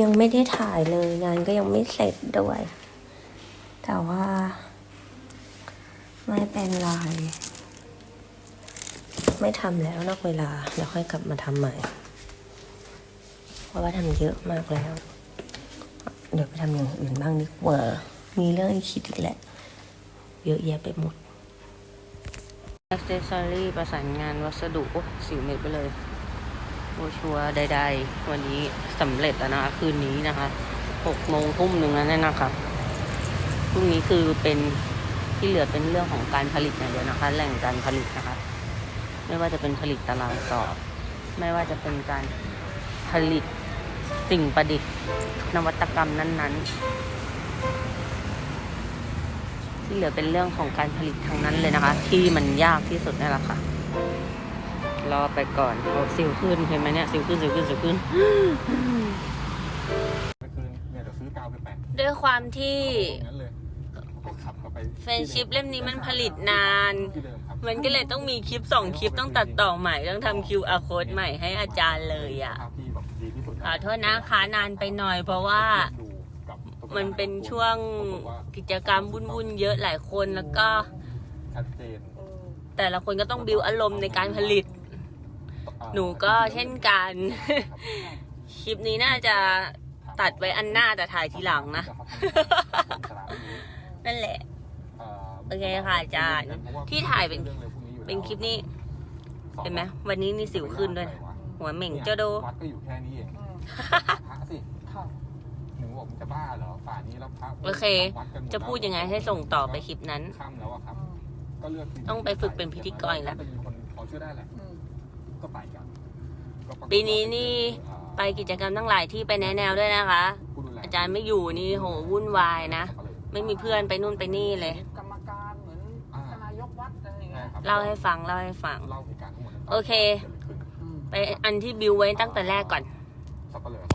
ยังไม่ได้ถ่ายเลยงานก็ยังไม่เสร็จด้วย แต่ว่า ไม่เป็นไร ไม่ทำแล้วนอกเวลาเดี๋ยวค่อยกลับมาทำใหม่ เพราะว่าทำเยอะมากแล้ว เดี๋ยวไปทำอย่างอื่นบ้างดีกว่า มีเรื่องให้คิดอีกแหละ เยอะแยะไปหมด a c c e s s o r y ประสานงานวัสดุ โอ้สิวเม็ดไปเลย โอชัวใดๆ วันนี้สำเร็จแล้วนะคะคืนนี้นะคะหกโมงทุ่มหนึ่งแล้วนี่ยนะคะพรุ่งนี้คือเป็นที่เหลือเป็นเรื่องของการผลิตอย่างเดียวนะคะ แหล่งการผลิตนะคะ ไม่ว่าจะเป็นผลิตตารางสอบ ไม่ว่าจะเป็นการผลิตสิ่งประดิษฐ์นวัตกรรมนั้น ๆ ที่เหลือเป็นเรื่องของการผลิตทั้งนั้นเลยนะคะ ที่มันยากที่สุดนี่แหละค่ะ รอไปก่อนโอ้สิวขึ้นเห็นไหมเนี่ยสิวขึ้นสิวขึ้นสิวขึ้นไปคืนเนี่ยเดี๋ยวซื้อกาวไปแปะด้วยความที่ตรงนั้นเลยก็ขับเข้าไปเฟรนชิพเล่มนี้มันผลิตนาน ที่เดิมครับมันก็เลยต้องมีคลิปสองคลิปต้องตัดต่อใหม่ ต้องทำ QR code ใหม่ให้อาจารย์เลยอะภาพที่แบบดีที่สุดขอโทษนะคะนานไปหน่อยเพราะว่า ดูกับตุ๊กตามันเป็นช่วงกิจกรรมวุ่นๆเยอะหลายคนแล้วก็ชัดเจนแต่ละคนก็ต้องบิวอารมณ์ในการผลิตอ่า หนูก็เช่นกัน คลิปนี้น่าจะตัดไว้อันหน้าแต่ถ่ายทีหลังนะ นั่นแหละ โอเคค่ะอาจารย์ ที่ถ่ายเป็นเป็นคลิปนี้ เห็นไหมวันนี้นี่สิวขึ้นด้วยนะหัวเหม่งเจ้าโดวัดก็อยู่แค่นี้เองพระสิหนูบอกมันจะบ้าเหรอป่านนี้แล้วพระโอเควัดกันหมดจะพูดยังไงให้ส่งต่อไปคลิปนั้น ค่ำแล้วอะครับ ก็เลือกที่ต้องไปฝึกเป็นพิธีกรอีกแล้ว เป็นคนพอช่วยได้แหละ ก็ไปกันก็ ปรากฏว่าปีนี้นี่อ่าไปกิจกรรมทั้งหลายที่ไปแนะแนวด้วยนะคะผู้ดูแลอาจารย์ไม่อยู่นี่โหวุ่นวายนะ ไม่มีเพื่อนไปนู่นไปนี่เลย กรรมการเหมือนนายกวัดอะไรอย่างเงี้ยครับเล่าให้ฟังเล่าให้ฟังเล่าเหตุการณ์ทั้งหมดให้ฟังโอเคกิดอะไรขึ้นอืมไปอันที่บิวไว้ตั้งแต่แรกก่อนสับปะเหร่อ